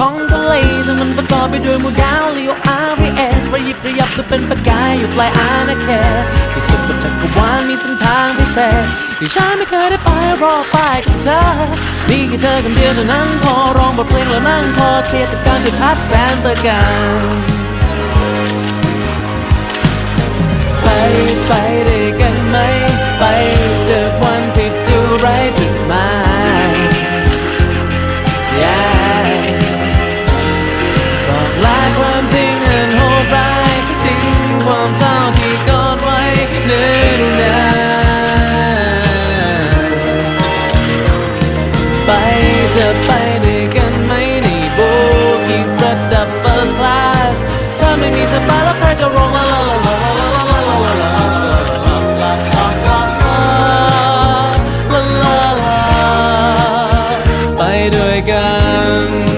ท้องทะเลซึ่งมันประกอบไปด้วยหมู่ดาวลีโออาร์เอสระยิบระยับจะเป็นประกายอยู่ปลายอาณาเขตที่สุดของจักรวาลมีเส้นทางพิเศษที่ฉันไม่เคยได้ไปรอไปกับเธอมีแค่เธอคนเดียวเท่านั้นพอร้องบทเพลงแล้วนั่งพอเคลียร์กับการจะทัดแสนตะการไปไปด้ ความจริงอันโหดร้ายทิ้งความเศร้าที่กอดไว้เนิ่นนานไปจะไปด้วยกันไหมในโบกี้ระดับ first class ถ้าไม่มีเธอไปแล้วใครจะร้องลาลาลาไปด้วยกัน